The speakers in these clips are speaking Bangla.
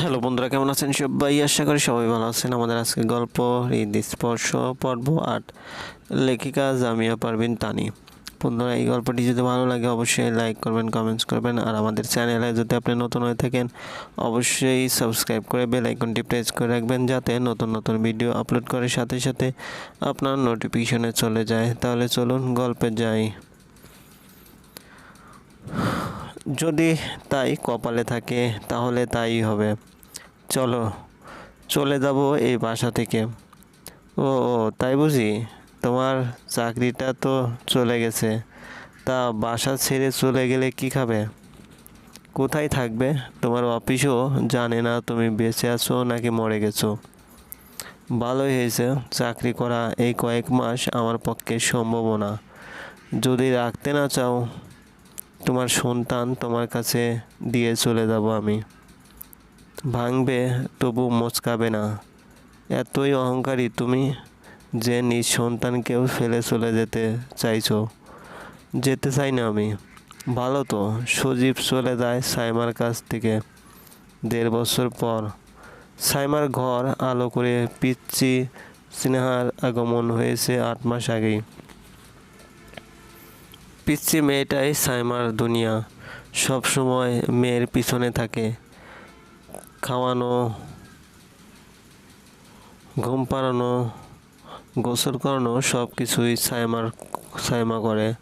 হ্যালো বন্ধুরা, কেমন আছেন সবাই আশা করি সবাই ভালো আছেন। আমাদের আজকে গল্প, হৃদ, স্পর্শ, পর্ব আট। লেখিকা জামিয়া পারভিন তানি। বন্ধুরা, এই গল্পটি যদি ভালো লাগে, অবশ্যই লাইক করবেন কমেন্টস করবেন। আর আমাদের চ্যানেলে যদি আপনি নতুন হয়ে থাকেন, অবশ্যই সাবস্ক্রাইব করে বেল আইকনটি প্রেস করে রাখবেন, যাতে নতুন নতুন ভিডিও আপলোড করার সাথে সাথে আপনার নোটিফিকেশনে চলে যায়। তাহলে চলুন গল্পে যাই। যদি তাই কপালে থাকে, তাহলে তাই হবে। চলো, চলে যাব এই বাসা থেকে। ও ও তাই বুঝি? তোমার চাকরিটা তো চলে গেছে। তা বাসা ছেড়ে চলে গেলে কি খাবে? কোথায় থাকবে? তোমার অফিসও জানে না তুমি বেঁচে আছো নাকি মরে গেছো। ভালোই হয়েছে, চাকরি করা এই কয়েক মাস আমার পক্ষে সম্ভব না। যদি রাখতে না চাও তোমার সন্তান তোমার কাছে দিয়ে চলে যাব আমি। ভাঙবে, তবু মচকাবে না। এতই অহংকারী তুমি যে নিজ সন্তানকেও ফেলে চলে যেতে চাইছো। যেতে চাই না আমি। ভালো তো, সজীব চলে যায় সাইমার কাছ থেকে। দেড় বছর পর সাইমার ঘর আলো করে পিচ্ছি স্নেহার আগমন হয়েছে আট মাস আগেই। পিচ্ছি মেয়েটাই সাইমার দুনিয়া। সব সময় মেয়ের পিছনে থাকে। খাওয়ানো, ঘুম পাড়ানো, গোসল করানো সব কিছুই সাইমার, সাইমা করে।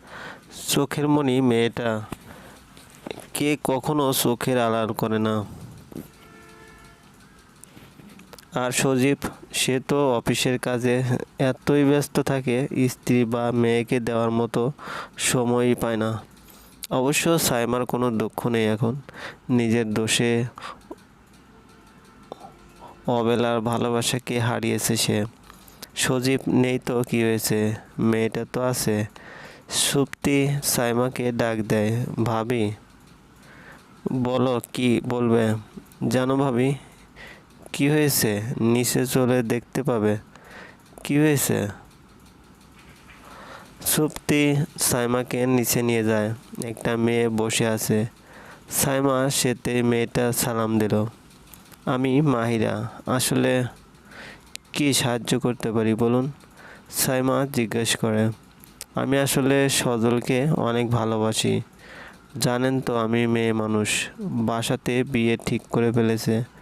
চোখের মনি মেয়েটা। কে কখনো চোখের আড়াল করে না। আর সজীব, সে তো অফিসের কাজে এতই ব্যস্ত থাকে, স্ত্রী বা মেয়েকে দেওয়ার মতো সময়ই পায় না। অবশ্য সাইমার কোনো দুঃখ নেই এখন। নিজের দোষে অবেলার ভালোবাসাকে হারিয়েছে সে। সজীব, নেই তো কী হয়েছে? মেয়েটা তো আছে। সুপ্তি সাইমাকে ডাক দেয়, ভাবি, বলো কি বলবে? জানো ভাবি কি হয়েছে? নিচে চলে দেখতে পাবে। কি হয়েছে? সুপ্তি সাইমাকে নিচে নিয়ে যায়। একটা মেয়ে বসে আছে। সাইমা সেতে মেয়েটা সালাম দিল। আমি মাহিরা, আসলে কি সাহায্য করতে পারি বলুন? সাইমা জিজ্ঞেস করে। আমি আসলে সজলকে অনেক ভালোবাসি। জানেন তো আমি মেয়ে মানুষ। বাসাতে বিয়ে ঠিক করে ফেলেছে।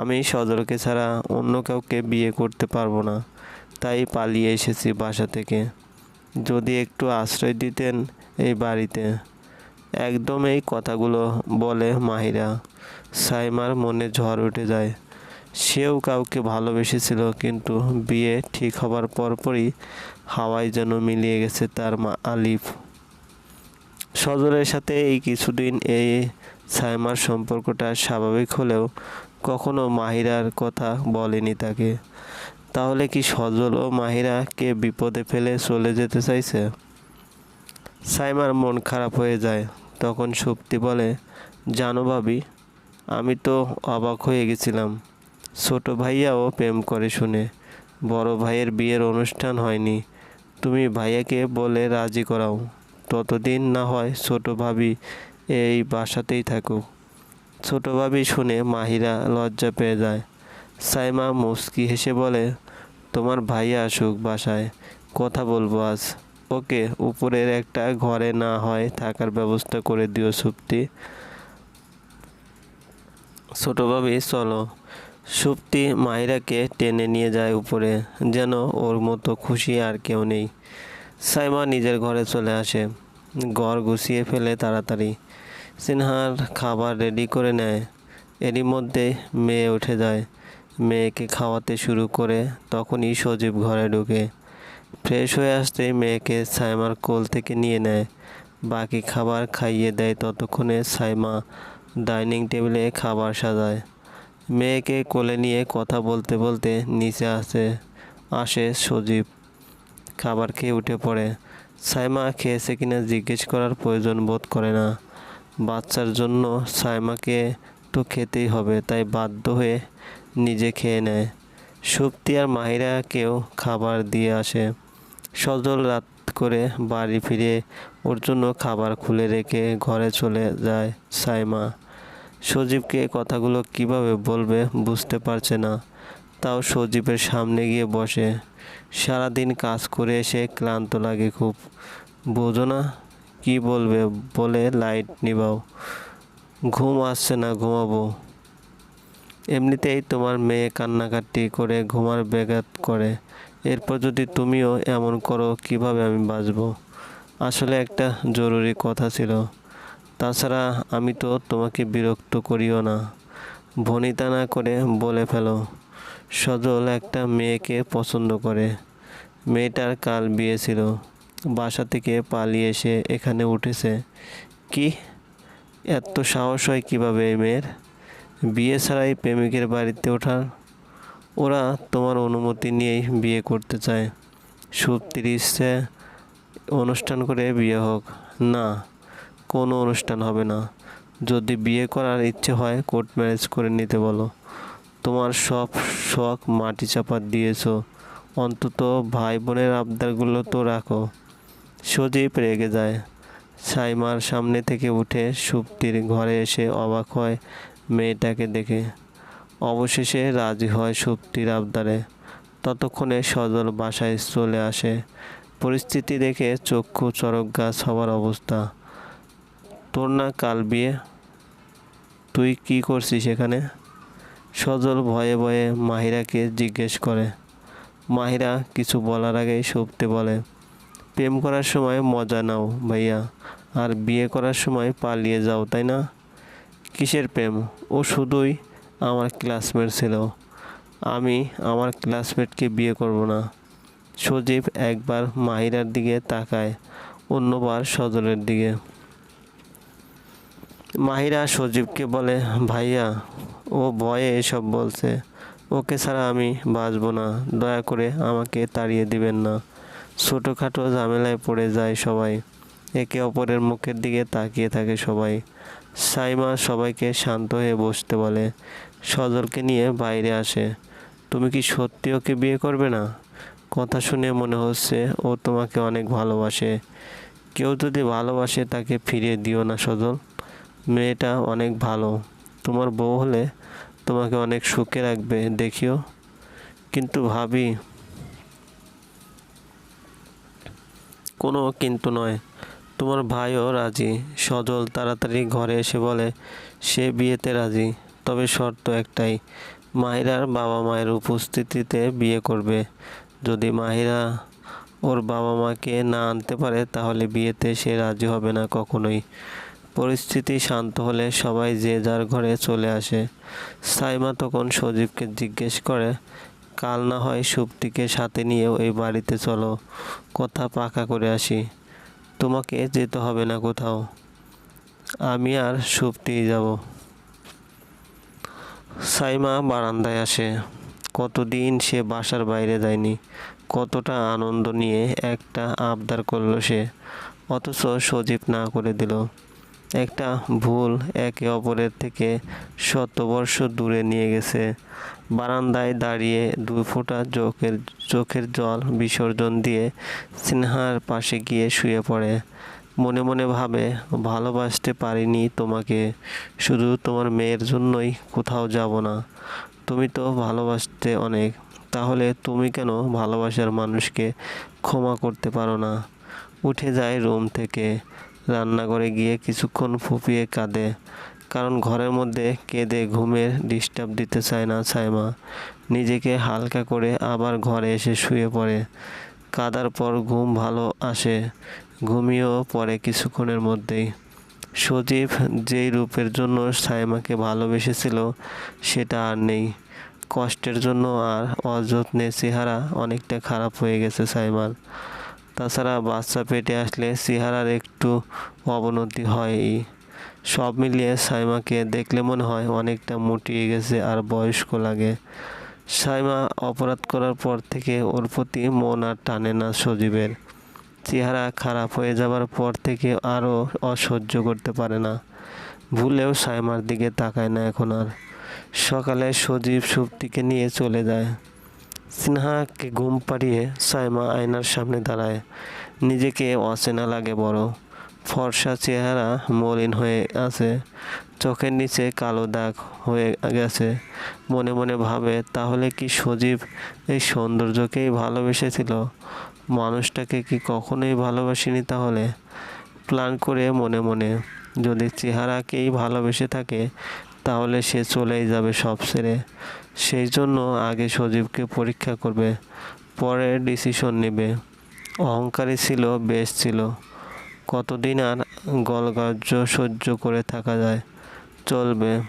আমি সজলকে ছাড়া অন্য কাউকে বিয়ে করতে পারব না। তাই পালিয়ে এসেছি বাসা থেকে। যদি একটু আশ্রয় দিতেন এই বাড়িতে। একদম এই কথাগুলো বলে মাহিরা। সাইমার মনে ঝড় উঠে যায়। সেও কাউকে ভালোবেসেছিল, কিন্তু বিয়ে ঠিক হবার পরপরই হাওয়ায় যেন মিলিয়ে গেছে তার মা আলিফ। সজলের সাথে এই কিছুদিন এই সাইমার সম্পর্কটা স্বাভাবিক হলেও কখনো মাহিরার কথা বলেনি তাকে। তাহলে কি সজল ও মাহিরাকে বিপদে ফেলে চলে যেতে চাইছে? সাইমার মন খারাপ হয়ে যায়। তখন সুপ্তি বলে, জানো ভাবি, আমি তো অবাক হয়ে গেছিলাম। ছোট ভাইয়াও প্রেম করে শুনে। বড় ভাইয়ের বিয়ের অনুষ্ঠান হয়নি। তুমি ভাইয়াকে বলে রাজি করাও। ততদিন না হয় ছোট ভাবি এই বাসাতেই থাকুক। ছোট ভাবি শুনে মাহিরা লজ্জা পেয়ে যায়। সাইমা মুস্কি হেসে বলে, তোমার ভাইয়া আসুক বাসায়, কথা বলব আজ। ওকে, উপরের একটা ঘরে না হয় থাকার ব্যবস্থা করে দিও সুপ্তি। ছোট ভাবি চলো। সুপ্তি মাহিরাকে টেনে নিয়ে যায় উপরে, যেন ওর মতো খুশি আর কেউ নেই। সাইমা নিজের ঘরে চলে আসে। ঘর গুছিয়ে ফেলে তাড়াতাড়ি। সিনহার খাবার রেডি করে নেয়। এরই মধ্যে মেয়ে উঠে যায়। মেয়েকে খাওয়াতে শুরু করে, তখনই সজীব ঘরে ঢুকে। ফ্রেশ হয়ে আসতেই মেয়েকে সাইমার কোল থেকে নিয়ে নেয়। বাকি খাবার খাইয়ে দেয় ততক্ষণে সাইমা ডাইনিং টেবিলে খাবার সাজায়। মেয়েকে কোলে নিয়ে কথা বলতে বলতে নিচে আসে আসে সজীব। খাবার খেয়ে উঠে পড়ে। সাইমা খেয়েছে কিনা জিজ্ঞেস করার প্রয়োজন বোধ করে না। বাচ্চার জন্য সাইমাকে তো খেতেই হবে, তাই বাধ্য হয়ে নিজে খেয়ে নেয়। সুপ্তি আর মাহিরাকেও খাবার দিয়ে আসে। সজল রাত করে বাড়ি ফিরে ওর জন্য খাবার খুলে রেখে ঘরে চলে যায় সাইমা। সজীবকে কথাগুলো কীভাবে বলবে বুঝতে পারছে না, তাও সজীবের সামনে গিয়ে বসে। সারাদিন কাজ করে এসে ক্লান্ত লাগে খুব। বোঝো না কী বলবে বলে লাইট নিবাও। ঘুম আসছে না, ঘুমাবো। এমনিতেই তোমার মেয়ে কান্নাকাটি করে ঘুমার ব্যাঘাত করে। এরপর যদি তুমিও এমন করো, কীভাবে আমি বাঁচবো? আসলে একটা জরুরি কথা ছিল। তাছাড়া আমি তো তোমাকে বিরক্ত করিও না। ভনিতা না করে বলে ফেলো, সজল একটা মেয়েকে পছন্দ করে। মেয়েটার কাল বিয়ে ছিল। বাসা থেকে পালিয়ে এসে এখানে উঠেছে। কি? এত সাহস হয় কীভাবে এই মেয়ের? বিয়ে ছাড়াই প্রেমিকের বাড়িতে ওঠার? ওরা তোমার অনুমতি নিয়েই বিয়ে করতে চায়। ইচ্ছে অনুষ্ঠান করে বিয়ে হোক। না, কোনো অনুষ্ঠান হবে না। যদি বিয়ে করার ইচ্ছে হয়, কোর্ট ম্যারেজ করে নিতে বলো। তোমার সব শখ মাটি চাপা দিয়েছ। অন্তত ভাই বোনের আবদারগুলো তো রাখো। সজীব রেগে যায়। সাইমার সামনে থেকে উঠে সুপ্তির ঘরে এসে অবাক হয় মেয়েটাকে দেখে। অবশেষে রাজি হয় সুপ্তির আবদারে। ততক্ষণে সজল বাসায় চলে আসে। পরিস্থিতি দেখে চক্ষু চরক গাছ হওয়ার অবস্থা। তোর না কাল বিয়ে? তুই কি করছিস এখানে? সজল ভয়ে ভয়ে মাহিরাকে জিজ্ঞেস করে। মাহিরা কিছু বলার আগেই সুপ্তি বলে প্রেম করার সময় মজা নাও, ভাইয়া। আর বিয়ে করার সময় পালিয়ে যাও, তাই না? কিসের প্রেম? ও শুধুই আমার ক্লাসমেট ছিল। আমি আমার ক্লাসমেটকে বিয়ে করব না। সজীব একবার মাহিরার দিকে তাকায়, অন্যবার সজলের দিকে। মাহিরা সজীবকে বলে, ভাইয়া, ও ভয়ে এসব বলছে। ওকে ছাড়া আমি বাঁচবো না। দয়া করে আমাকে তাড়িয়ে দিবেন না। ছোটোখাটো ঝামেলায় পড়ে যায় সবাই। একে অপরের মুখের দিকে তাকিয়ে থাকে সবাই। সাইমা সবাইকে শান্ত হয়ে বসতে বলে। সজলকে নিয়ে বাইরে আসে। তুমি কি সত্যি ওকে বিয়ে করবে না? কথা শুনে মনে হচ্ছে ও তোমাকে অনেক ভালোবাসে। কেউ যদি ভালোবাসে তাকে ফিরিয়ে দিও না সজল। মেয়েটা অনেক ভালো। তোমার বউ হলে তোমাকে অনেক সুখে রাখবে, দেখিও। কিন্তু ভাবি কোনো কিন্তু নয়। তোমার ভাইও রাজি। সজল তাড়াতাড়ি ঘরে এসে বলে, সে বিয়েতে রাজি, তবে শর্ত একটাই। মাহিরার বাবা মায়ের উপস্থিতিতে বিয়ে করবে। যদি মাহিরা ওর বাবা মাকে না আনতে পারে, তাহলে বিয়েতে সে রাজি হবে না কখনোই। পরিস্থিতি শান্ত হলে সবাই যে যার ঘরে চলে আসে। সাইমা তখন সজীবকে জিজ্ঞেস করে কাল না হয় সুপ্তিকে সাথে নিয়ে ওই বাড়িতে চলো। কথা পাকা করে আসি। তোমাকে যেতে হবে না কোথাও। আমি আর সুপ্তিই যাব। সাইমা বারান্দায় আসে। কতদিন সে বাসার বাইরে যায়নি। কতটা আনন্দ নিয়ে একটা আবদার করল সে। অথচ সজীব না করে দিল। একটা ভুল একে অপরের থেকে শতবর্ষ দূরে নিয়ে গেছে। বারান্দায় দাঁড়িয়ে দুই ফোঁটা চোখের চোখের জল বিসর্জন দিয়ে সিনহার পাশে গিয়ে শুয়ে পড়ে। মনে মনে ভাবে, ভালোবাসতে পারিনি তোমাকে, শুধু তোমার মেয়ের জন্যই কোথাও যাব না। তুমি তো ভালোবাসতে অনেক, তাহলে তুমি কেন ভালোবাসার মানুষকে ক্ষমা করতে পারো না? উঠে যায় রুম থেকে। রান্নাঘরে গিয়ে কিছুক্ষণ ফুপিয়ে কাঁদে, কারণ ঘরের মধ্যে কেঁদে ঘুমের ডিস্টার্ব দিতে চায় না সাইমা। নিজেকে হালকা করে আবার ঘরে এসে শুয়ে পড়ে। কাদার পর ঘুম ভালো আসে, ঘুমিয়েও পড়ে কিছুক্ষণের মধ্যেই। সজীব যেই রূপের জন্য সাইমাকে ভালোবেসেছিল, সেটা আর নেই। কষ্টের জন্য আর অযত্নে চেহারা অনেকটা খারাপ হয়ে গেছে সাইমার। তাছাড়া বাচ্চা পেটে আসলে চেহারার একটু অবনতি হয়ই। সব মিলিয়ে সাইমাকে দেখলে মনে হয় অনেকটা মুটিয়ে গেছে আর বয়স্ক লাগে। সাইমা অপরাধ করার পর থেকে ওর প্রতি মন আর টানে না সজীবের। চেহারা খারাপ হয়ে যাবার পর থেকে আরও অসহ্য করতে পারে না। ভুলেও সাইমার দিকে তাকায় না এখন আর। সকালে সজীব সুপ্তিকে নিয়ে চলে যায়। সিনহাকে ঘুম পাড়িয়ে সাইমা আয়নার সামনে দাঁড়ায়। নিজেকে অচেনা লাগে বড়। ফর্সা চেহারা মলিন হয়ে আছে। চোখের নিচে কালো দাগ হয়ে গেছে। মনে মনে ভাবে, তাহলে কি সজীব এই সৌন্দর্যকেই ভালোবেসেছিল? মানুষটাকে কি কখনোই ভালোবাসিনি তাহলে? প্ল্যান করে মনে মনে, যদি চেহারাকেই ভালোবেসে থাকে, তাহলে সে চলেই যাবে সব ছেড়ে। সেই জন্য আগে সজীবকে পরীক্ষা করবে, পরে ডিসিশন নেবে। অহংকারী ছিল, বেশ ছিল। কতদিন আর গলগাজ্য সহ্য করে থাকা যায়? চলবে।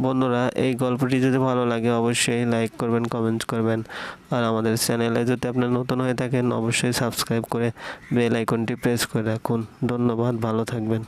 বন্ধুরা, এই গল্পটি যদি ভালো লাগে, অবশ্যই লাইক করবেন কমেন্ট করবেন। আর আমাদের চ্যানেলে যদি আপনার নতুন হয়ে থাকেন, অবশ্যই সাবস্ক্রাইব করে বেল আইকনটি প্রেস করে রাখুন। ধন্যবাদ, ভালো থাকবেন।